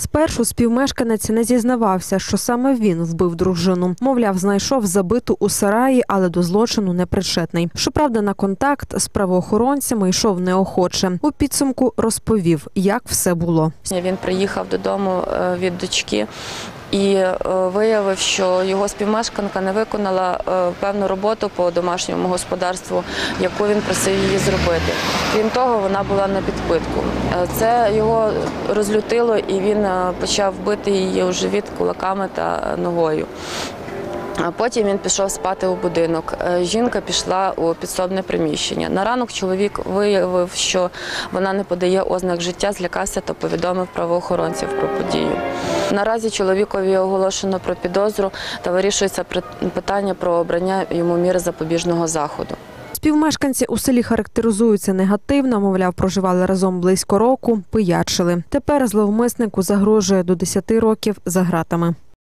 Спершу співмешканець не зізнавався, що саме він вбив дружину. Мовляв, знайшов забиту у сараї, але до злочину не причетний. Щоправда, на контакт з правоохоронцями йшов неохоче. У підсумку розповів, як все було. Він приїхав додому е, від дочки і е, виявив, що його співмешканка не виконала е, певну роботу по домашньому господарству, яку він просив її зробити. Крім того, вона була на підпитку. Е, Це його розлютило, і він е, почав бити її у живіт кулаками та ногою. А потім він пішов спати у будинок. Е, Жінка пішла у підсобне приміщення. На ранок чоловік виявив, що вона не подає ознак життя, злякався та повідомив правоохоронців про подію. Наразі чоловікові оголошено про підозру та вирішується питання про обрання йому міри запобіжного заходу. Співмешканці у селі характеризуються негативно, мовляв, проживали разом близько року, пиячили. Тепер зловмиснику загрожує до 10 років за ґратами.